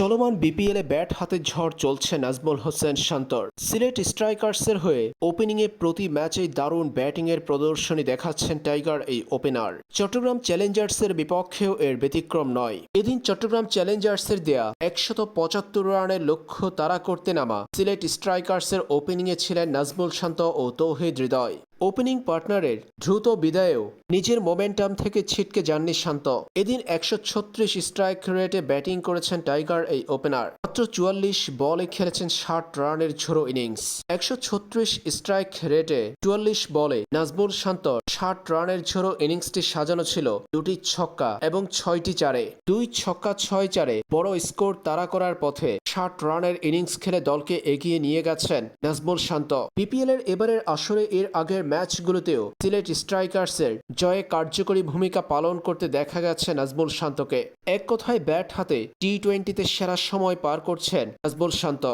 চলমান বিপিএলে ব্যাট হাতে ঝড় চলছে নাজমুল হোসেন শান্তর। সিলেট স্ট্রাইকার্সের হয়ে ওপেনিংয়ে প্রতি ম্যাচেই দারুণ ব্যাটিংয়ের প্রদর্শনী দেখাচ্ছেন টাইগার এই ওপেনার। চট্টগ্রাম চ্যালেঞ্জার্সের বিপক্ষেও এর ব্যতিক্রম নয়। এদিন চট্টগ্রাম চ্যালেঞ্জার্সের দেয়া একশত পঁচাত্তর রানের লক্ষ্য তাড়া করতে নামা সিলেট স্ট্রাইকার্সের ওপেনিংয়ে ছিলেন নাজমুল শান্ত ও তৌহিদ হৃদয়। ওপেনিং পার্টনারের দ্রুত বিদায়েও নিজের মোমেন্টাম থেকে ছিটকে যাননি শান্ত। এদিন একশো ছত্রিশ স্ট্রাইক রেটে ব্যাটিং করেছেন টাইগার এই ওপেনার মাত্র চুয়াল্লিশ বলে খেলেছেন ষাট রানের ঝোড়ো ইনিংস একশো ছত্রিশ স্ট্রাইক রেটে চুয়াল্লিশ বলে নাজমুল শান্ত ষাট রানের ঝোড়ো ইনিংসটি সাজানো ছিল দুটি ছক্কা এবং ছয়টি চারে। দুই ছক্কা, ছয় চারে বড় স্কোর তাড়া করার পথে ষাট রানের ইনিংস খেলে দলকে এগিয়ে নিয়ে গেছেন নাজমুল শান্ত। বিপিএল এর এবারের আসরে এর আগের ম্যাচগুলোতেও সিলেট স্ট্রাইকার্সের জয়ে কার্যকরী ভূমিকা পালন করতে দেখা গেছে নাজমুল শান্তকে। এক কথায় ব্যাট হাতে টি টোয়েন্টিতে সেরা সময় পার করছেন নাজবুল শান্ত।